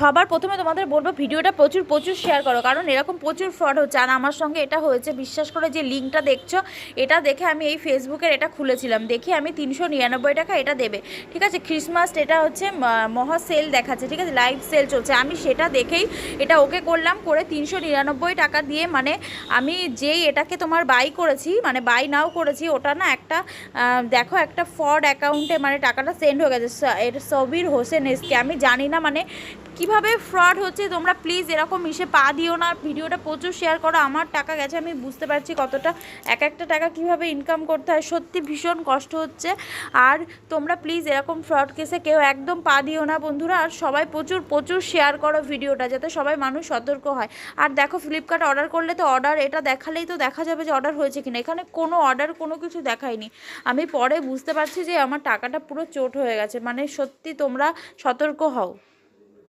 সবার প্রথমে তোমাদের বলব, ভিডিওটা প্রচুর প্রচুর শেয়ার করো। কারণ এরকম প্রচুর ফ্রড হচ্ছে। আর আমার সঙ্গে এটা হয়েছে, বিশ্বাস করে যে লিঙ্কটা দেখছ, এটা দেখে আমি এই ফেসবুকের এটা খুলেছিলাম। দেখি আমি তিনশো নিরানব্বই টাকা এটা দেবে। ঠিক আছে? ক্রিসমাস এটা হচ্ছে মহা সেল দেখাচ্ছে। ঠিক আছে? লাইভ সেল চলছে। আমি সেটা দেখেই এটা ওকে করলাম করে তিনশো নিরানব্বই টাকা দিয়ে মানে আমি যেই এটাকে তোমার বাই করেছি মানে বাই নাও করেছি, ওটা না একটা দেখো একটা ফ্রড অ্যাকাউন্টে মানে টাকাটা সেন্ড হয়ে গেছে। এটা সবির হোসেন এসকে। আমি জানি না মানে কীভাবে ফ্রড হচ্ছে তোমরা প্লিজ এরকম মিশে পা দিও না। ভিডিওটা প্রচুর শেয়ার করো, আমার টাকা গেছে, আমি বুঝতে পারছি কতটা এক একটা টাকা কীভাবে ইনকাম করতে হয়। সত্যি ভীষণ কষ্ট হচ্ছে। আর তোমরা প্লিজ এরকম ফ্রড কেসে কেউ একদম পা দিও না বন্ধুরা। আর সবাই প্রচুর প্রচুর শেয়ার করো ভিডিওটা, যাতে সবাই মানুষ সতর্ক হয়। আর দেখো ফ্লিপকার্ট অর্ডার করলে তো অর্ডার এটা দেখালেই তো দেখা যাবে যে অর্ডার হয়েছে কিনা। এখানে কোনো অর্ডার কোনো কিছু দেখায়নি। আমি পরে বুঝতে পারছি যে আমার টাকাটা পুরো চোট হয়ে গেছে। মানে সত্যি তোমরা সতর্ক হও।